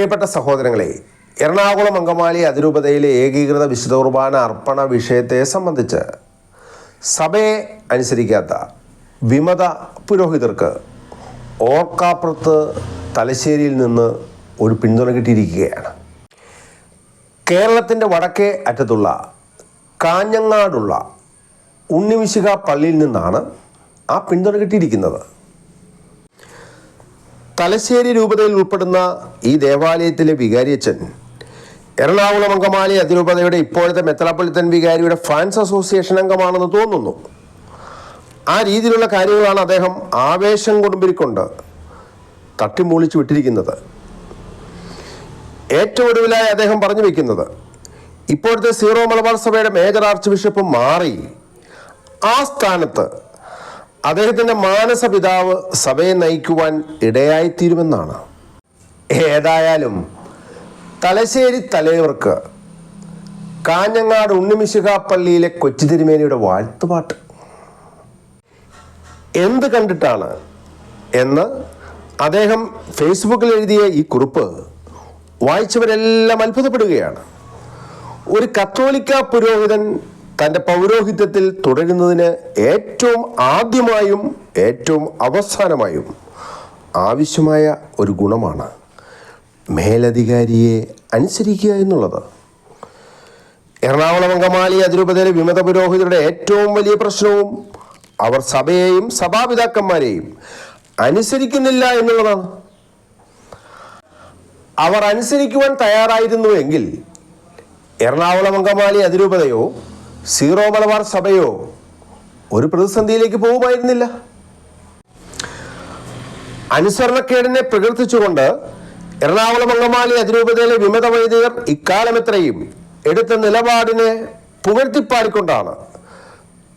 പ്രിയപ്പെട്ട സഹോദരങ്ങളെ എറണാകുളം അങ്കമാലി അതിരൂപതയിലെ ഏകീകൃത വിശുദ്ധ കുർബാന അർപ്പണ വിഷയത്തെ സംബന്ധിച്ച് സഭയെ അനുസരിക്കാത്ത വിമത പുരോഹിതർക്ക് ഓർക്കാപ്പുറത്ത് തലശ്ശേരിയിൽ നിന്ന് ഒരു പിന്തുണ കിട്ടിയിരിക്കുകയാണ്. കേരളത്തിന്റെ വടക്കേ അറ്റത്തുള്ള കാഞ്ഞങ്ങാടുള്ള ഉണ്ണിമിശിക പള്ളിയിൽ നിന്നാണ് ആ പിന്തുണ കിട്ടിയിരിക്കുന്നത്. തലശ്ശേരി രൂപതയിൽ ഉൾപ്പെടുന്ന ഈ ദേവാലയത്തിലെ വികാരിയച്ഛൻ എറണാകുളം അങ്കമാലി അതിരൂപതയുടെ ഇപ്പോഴത്തെ മെത്രാപ്പൊലിത്തൻ വികാരിയുടെ ഫാൻസ് അസോസിയേഷൻ അംഗമാണെന്ന് തോന്നുന്നു. ആ രീതിയിലുള്ള കാര്യങ്ങളാണ് അദ്ദേഹം ആവേശം കൊടുമ്പിരിക്കൊണ്ട് തട്ടിമൂളിച്ചു വിട്ടിരിക്കുന്നത്. ഏറ്റവും ഒടുവിലായി അദ്ദേഹം പറഞ്ഞു വയ്ക്കുന്നത് ഇപ്പോഴത്തെ സീറോ മലബാർ സഭയുടെ മേജർ ആർച്ച് ബിഷപ്പ് മാറി ആ സ്ഥാനത്ത് അദ്ദേഹത്തിന്റെ മാനസ പിതാവ് സഭയെ നയിക്കുവാൻ ഇടയായിത്തീരുമെന്നാണ്. ഏതായാലും തലശ്ശേരി തലയവർക്ക് കാഞ്ഞങ്ങാട് ഉണ്ണിമിശുക പള്ളിയിലെ കൊച്ചു തിരുമേനിയുടെ വാഴ്ത്തുപാട്ട്. എന്ത് കണ്ടിട്ടാണ് എന്ന് അദ്ദേഹം ഫേസ്ബുക്കിൽ എഴുതിയ ഈ കുറിപ്പ് വായിച്ചവരെല്ലാം അത്ഭുതപ്പെടുകയാണ്. ഒരു കത്തോലിക്ക പുരോഹിതൻ തന്റെ പൗരോഹിത്യത്തിൽ തുടരുന്നതിന് ഏറ്റവും ആദ്യമായും ഏറ്റവും അവസാനമായും ആവശ്യമായ ഒരു ഗുണമാണ് മേലധികാരിയെ അനുസരിക്കുക എന്നുള്ളത്. എറണാകുളം അങ്കമാലി അതിരൂപതയിലെ വിമത പുരോഹിതരുടെ ഏറ്റവും വലിയ പ്രശ്നവും അവർ സഭയെയും സഭാപിതാക്കന്മാരെയും അനുസരിക്കുന്നില്ല എന്നുള്ളതാണ്. അവർ അനുസരിക്കുവാൻ തയ്യാറായിരുന്നുവെങ്കിൽ എറണാകുളം അങ്കമാലി അതിരൂപതയോ സീറോ മലബാർ സഭയോ ഒരു പ്രതിസന്ധിയിലേക്ക് പോകുമായിരുന്നില്ല. അനുസരണക്കേടിനെ പ്രകീർത്തിച്ചുകൊണ്ട് എറണാകുളം അങ്കമാലി അതിരൂപതയിലെ വിമത വൈദികർ ഇക്കാലമെത്രയും എടുത്ത നിലപാടിനെ പുകഴ്ത്തിപ്പാടിക്കൊണ്ടാണ്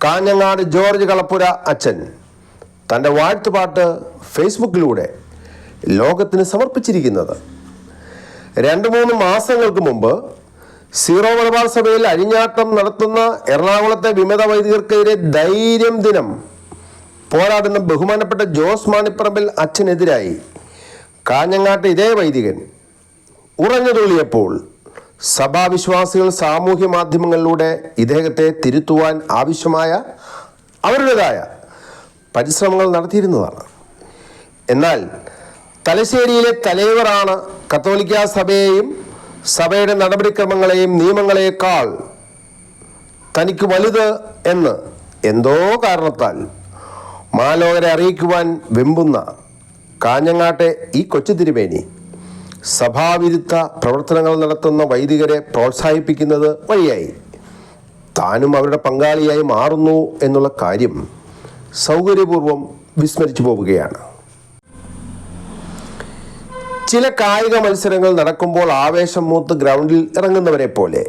കാഞ്ഞങ്ങാട് ജോർജ് കളപ്പുര അച്ഛൻ തന്റെ വാഴ്ത്തുപാട്ട് ഫേസ്ബുക്കിലൂടെ ലോകത്തിന് സമർപ്പിച്ചിരിക്കുന്നത്. രണ്ട് മൂന്ന് മാസങ്ങൾക്ക് മുമ്പ് സീറോ മലബാർ സഭയിൽ അഴിഞ്ഞാട്ടം നടത്തുന്ന എറണാകുളത്തെ വിമത വൈദികർക്കെതിരെ ധൈര്യം ദിനം. പോരാടുന്ന ബഹുമാനപ്പെട്ട ജോസ് മാണിപ്പറമ്പിൽ അച്ഛനെതിരായി. കാഞ്ഞങ്ങാട്ട് ഇതേ വൈദികൻ. ഉറഞ്ഞു തുള്ളിയപ്പോൾ സഭാവിശ്വാസികൾ സാമൂഹ്യ മാധ്യമങ്ങളിലൂടെ ഇദ്ദേഹത്തെ തിരുത്തുവാൻ ആവശ്യമായ അവരുടേതായ പരിശ്രമങ്ങൾ നടത്തിയിരുന്നതാണ്. എന്നാൽ തലശ്ശേരിയിലെ തലൈവറാണ് കത്തോലിക്ക സഭയെയും സഭയുടെ നടപടിക്രമങ്ങളെയും നിയമങ്ങളെക്കാൾ തനിക്ക് വലുത് എന്ന് എന്തോ കാരണത്താൽ മാലോകരെ അറിയിക്കുവാൻ വെമ്പുന്ന കാഞ്ഞങ്ങാട്ടെ ഈ കൊച്ചു തിരുമേനി സഭാവിരുദ്ധ പ്രവർത്തനങ്ങൾ നടത്തുന്ന വൈദികരെ പ്രോത്സാഹിപ്പിക്കുന്നത് വഴിയായി. താനും അവരുടെ പങ്കാളിയായി മാറുന്നു എന്നുള്ള കാര്യം സൗകര്യപൂർവം വിസ്മരിച്ചു പോവുകയാണ്. ചില കായിക മത്സരങ്ങൾ നടക്കുമ്പോൾ ആവേശം മൂത്ത് ഗ്രൗണ്ടിൽ ഇറങ്ങുന്നവരെ പോലെ.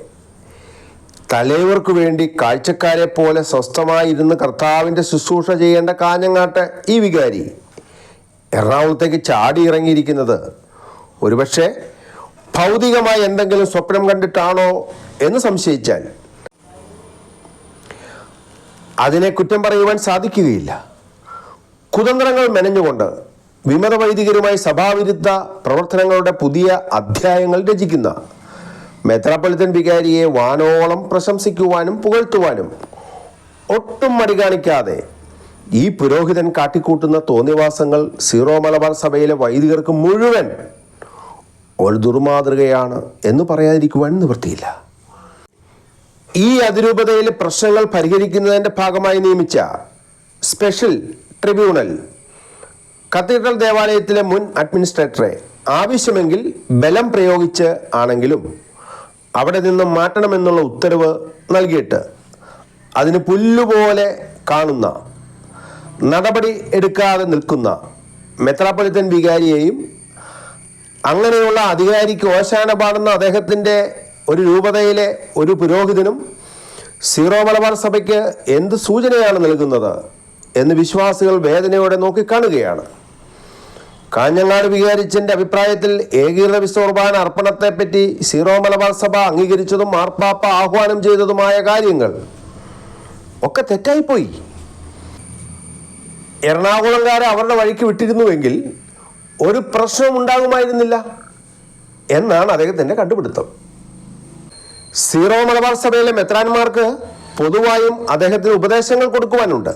തലൈവർക്ക് വേണ്ടി കാഴ്ചക്കാരെ പോലെ സ്വസ്ഥമായിരുന്ന് കർത്താവിന്റെ ശുശ്രൂഷ ചെയ്യേണ്ട കാഞ്ഞങ്ങാട്ട് ഈ വികാരി. എറണാകുളത്തേക്ക് ചാടി ഇറങ്ങിയിരിക്കുന്നത്. ഒരുപക്ഷെ ഭൗതികമായി എന്തെങ്കിലും സ്വപ്നം കണ്ടിട്ടാണോ എന്ന് സംശയിച്ചാൽ. അതിനെ കുറ്റം പറയുവാൻ സാധിക്കുകയില്ല. കുതന്ത്രങ്ങൾ മെനഞ്ഞുകൊണ്ട് വിമത വൈദികരുമായി സഭാവിരുദ്ധ പ്രവർത്തനങ്ങളുടെ പുതിയ അധ്യായങ്ങൾ രചിക്കുന്ന മെത്രാപ്പൊലിത്തൻ വികാരിയെ വാനോളം പ്രശംസിക്കുവാനും പുകഴ്ത്തുവാനും ഒട്ടും മറികാണിക്കാതെ ഈ പുരോഹിതൻ കാട്ടിക്കൂട്ടുന്ന തോന്നിവാസങ്ങൾ സീറോ മലബാർ സഭയിലെ വൈദികർക്ക് മുഴുവൻ ഒരു ദുർമാതൃകയാണ് എന്ന് പറയാതിരിക്കുവാൻ നിവൃത്തിയില്ല. ഈ അതിരൂപതയിലെ പ്രശ്നങ്ങൾ പരിഹരിക്കുന്നതിന്റെ ഭാഗമായി നിയമിച്ച സ്പെഷ്യൽ ട്രിബ്യൂണൽ കത്തീഡ്രൽ ദേവാലയത്തിലെ മുൻ അഡ്മിനിസ്ട്രേറ്ററെ ആവശ്യമെങ്കിൽ ബലം പ്രയോഗിച്ച് ആണെങ്കിലും അവിടെ നിന്നും മാറ്റണമെന്നുള്ള ഉത്തരവ് നൽകിയിട്ട് അതിന് പുല്ലുപോലെ കാണുന്ന നടപടി എടുക്കാതെ നിൽക്കുന്ന മെത്രാപ്പൊളിത്തൻ വികാരിയെയും അങ്ങനെയുള്ള അധികാരിക്ക് ഓശാന പാടുന്ന അദ്ദേഹത്തിന്റെ ഒരു രൂപതയിലെ ഒരു പുരോഹിതനും സീറോ മലബാർ സഭയ്ക്ക് എന്ത് സൂചനയാണ് നൽകുന്നത് എന്ന് വിശ്വാസികൾ വേദനയോടെ നോക്കിക്കാണുകയാണ്. കാഞ്ഞങ്ങാട് വികാരിച്ചിന്റെ അഭിപ്രായത്തിൽ ഏകീകൃത വിശ്വകുർബാന അർപ്പണത്തെപ്പറ്റി സീറോ മലബാർ സഭ അംഗീകരിച്ചതും മാർപ്പാപ്പ ആഹ്വാനം ചെയ്തതുമായ കാര്യങ്ങൾ ഒക്കെ തെറ്റായിപ്പോയി. എറണാകുളംകാരെ അവരുടെ വഴിക്ക് വിട്ടിരുന്നുവെങ്കിൽ ഒരു പ്രശ്നവും ഉണ്ടാകുമായിരുന്നില്ല എന്നാണ് അദ്ദേഹത്തിന്റെ കണ്ടുപിടുത്തം. സീറോ മലബാർ സഭയിലെ മെത്രാന്മാർക്ക് പൊതുവായും അദ്ദേഹത്തിന് ഉപദേശങ്ങൾ കൊടുക്കുവാനുണ്ട്.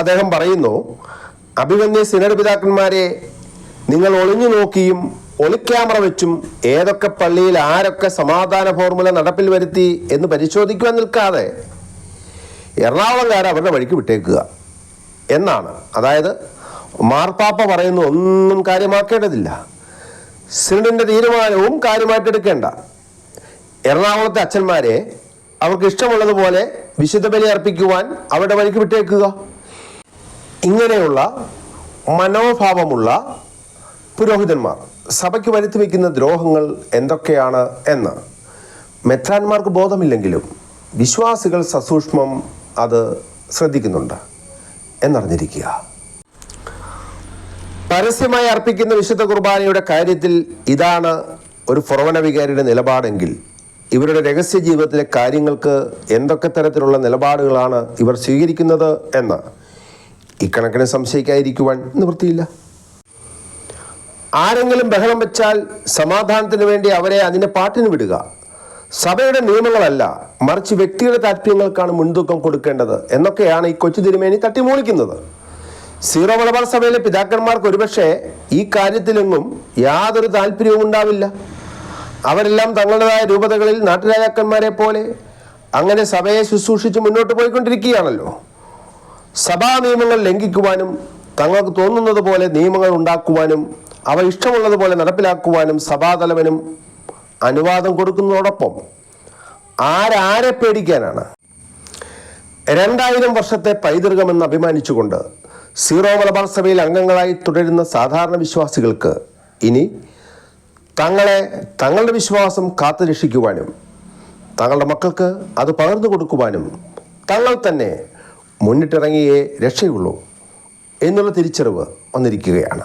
അദ്ദേഹം പറയുന്നു അഭിമന്യ സിനഡ് പിതാക്കന്മാരെ നിങ്ങൾ ഒളിഞ്ഞു നോക്കിയും ഒളിക്യാമറ വെച്ചും ഏതൊക്കെ പള്ളിയിൽ ആരൊക്കെ സമാധാന ഫോർമുല നടപ്പിൽ വരുത്തി എന്ന് പരിശോധിക്കുവാൻ നിൽക്കാതെ എറണാകുളംകാരെ അവരുടെ വഴിക്ക് വിട്ടേക്കുക. എന്നാണ്. അതായത് മാർപ്പാപ്പ പറയുന്ന ഒന്നും കാര്യമാക്കേണ്ടതില്ല. സിനഡിന്റെ തീരുമാനവും കാര്യമായിട്ടെടുക്കേണ്ട എറണാകുളത്തെ അച്ഛന്മാരെ അവർക്ക് ഇഷ്ടമുള്ളതുപോലെ വിശുദ്ധ ബലി അർപ്പിക്കുവാൻ അവരുടെ വഴിക്ക് വിട്ടേക്കുക. ഇങ്ങനെയുള്ള മനോഭാവമുള്ള പുരോഹിതന്മാർ സഭയ്ക്ക് വരുത്തി വയ്ക്കുന്ന ദ്രോഹങ്ങൾ എന്തൊക്കെയാണ് എന്ന്. മെത്രാന്മാർക്ക് ബോധമില്ലെങ്കിലും വിശ്വാസികൾ സസൂക്ഷ്മം അത് ശ്രദ്ധിക്കുന്നുണ്ട് എന്നറിഞ്ഞിരിക്കുക. പരസ്യമായി അർപ്പിക്കുന്ന വിശുദ്ധ കുർബാനയുടെ കാര്യത്തിൽ ഇതാണ് ഒരു ഫൊറവന വികാരിയുടെ നിലപാടെങ്കിൽ ഇവരുടെ രഹസ്യ ജീവിതത്തിലെ കാര്യങ്ങൾക്ക് എന്തൊക്കെ തരത്തിലുള്ള നിലപാടുകളാണ് ഇവർ സ്വീകരിക്കുന്നത് എന്ന്. ഇക്കണക്കിന് സംശയിക്കാതിരിക്കുവാൻ നിവൃത്തിയില്ല. ആരെങ്കിലും ബഹളം വെച്ചാൽ സമാധാനത്തിന് വേണ്ടി അവരെ അതിന്റെ പാട്ടിന് വിടുക. സഭയുടെ നിയമങ്ങളല്ല മറിച്ച് വ്യക്തിയുടെ താല്പര്യങ്ങൾക്കാണ് മുൻതൂക്കം കൊടുക്കേണ്ടത് എന്നൊക്കെയാണ് ഈ കൊച്ചു തിരുമേനി തട്ടിമൂളിക്കുന്നത്. സീറോ മലബാർ സഭയിലെ പിതാക്കന്മാർക്ക് ഒരുപക്ഷെ ഈ കാര്യത്തിലൊന്നും യാതൊരു താല്പര്യവും ഉണ്ടാവില്ല. അവരെല്ലാം തങ്ങളുടേതായ രൂപതകളിൽ നാട്ടുരാജാക്കന്മാരെ പോലെ അങ്ങനെ സഭയെ ശുശ്രൂഷിച്ച് മുന്നോട്ട് പോയിക്കൊണ്ടിരിക്കുകയാണല്ലോ. സഭാ നിയമങ്ങൾ ലംഘിക്കുവാനും തങ്ങൾക്ക് തോന്നുന്നത് പോലെ നിയമങ്ങൾ ഉണ്ടാക്കുവാനും അവ ഇഷ്ടമുള്ളതുപോലെ നടപ്പിലാക്കുവാനും സഭാതലവനും അനുവാദം കൊടുക്കുന്നതോടൊപ്പം ആരാരെ പേടിക്കാനാണ്? രണ്ടായിരം വർഷത്തെ പൈതൃകമെന്ന് അഭിമാനിച്ചുകൊണ്ട് സീറോ മലബാർ സഭയിൽ അംഗങ്ങളായി തുടരുന്ന സാധാരണ വിശ്വാസികൾക്ക് ഇനി തങ്ങളെ തങ്ങളുടെ വിശ്വാസം കാത്തുരക്ഷിക്കുവാനും തങ്ങളുടെ മക്കൾക്ക് അത് പകർന്നു കൊടുക്കുവാനും തങ്ങൾ തന്നെ മുന്നിട്ടിറങ്ങിയേ രക്ഷയുള്ളൂ എന്നുള്ള തിരിച്ചറിവ് വന്നിരിക്കുകയാണ്.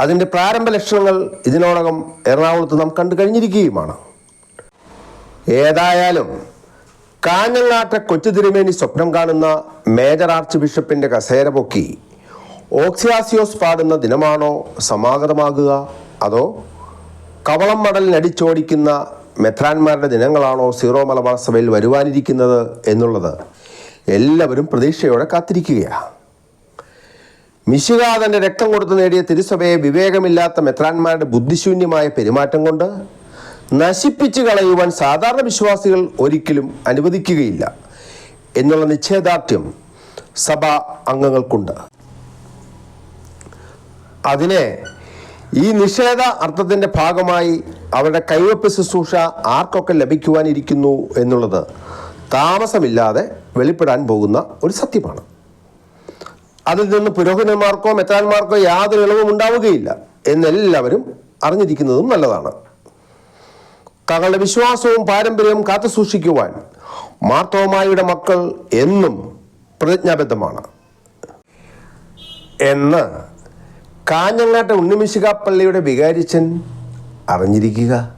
അതിന്റെ പ്രാരംഭ ലക്ഷണങ്ങൾ ഇതിനോടകം എറണാകുളത്ത് നാം കണ്ടു കഴിഞ്ഞിരിക്കുകയുമാണ്. ഏതായാലും കാഞ്ഞങ്ങാട്ടെ കൊച്ചു തിരുമേനി സ്വപ്നം കാണുന്ന മേജർ ആർച്ച് ബിഷപ്പിന്റെ കസേര പൊക്കി ഓക്സിയാസിയോസ് പാടുന്ന ദിനമാണോ സമാഗതമാകുക? അതോ കവളം മടലിനടിച്ചോടിക്കുന്ന മെത്രാന്മാരുടെ ദിനങ്ങളാണോ സീറോ മലബാർ സഭയിൽ വരുവാനിരിക്കുന്നത് എന്നുള്ളത് എല്ലാവരും പ്രതീക്ഷയോടെ കാത്തിരിക്കുകയാണ്. മിശികാതന്റെ രക്തം കൊടുത്ത് നേടിയ തിരുസഭയെ വിവേകമില്ലാത്ത മെത്രാന്മാരുടെ ബുദ്ധിശൂന്യമായ പെരുമാറ്റം കൊണ്ട് നശിപ്പിച്ചു കളയുവാൻ സാധാരണ വിശ്വാസികൾ ഒരിക്കലും അനുവദിക്കുകയില്ല എന്നുള്ള നിശ്ചയദാർഢ്യം സഭ അംഗങ്ങൾക്കുണ്ട്. അതിനെ ഈ നിഷേധ അർത്ഥത്തിന്റെ ഭാഗമായി അവരുടെ കൈവപ്പ് ശുശ്രൂഷ ആർക്കൊക്കെ ലഭിക്കുവാനിരിക്കുന്നു എന്നുള്ളത് താമസമില്ലാതെ വെളിപ്പെടാൻ പോകുന്ന ഒരു സത്യമാണ്. അതിൽ നിന്ന് പുരോഹിതന്മാർക്കോ മെത്രാന്മാർക്കോ യാതൊരു ഇളവും ഉണ്ടാവുകയില്ല എന്നെല്ലാവരും അറിഞ്ഞിരിക്കുന്നതും നല്ലതാണ്. തങ്ങളുടെ വിശ്വാസവും പാരമ്പര്യവും കാത്തു സൂക്ഷിക്കുവാൻ മാർത്തോമായുടെ മക്കൾ എന്നും പ്രതിജ്ഞാബദ്ധമാണ്. എന്ന് കാഞ്ഞങ്ങാട്ടെ ഉണ്ണിമിശിക പള്ളിയുടെ വികാരിച്ചൻ അറിഞ്ഞിരിക്കുക.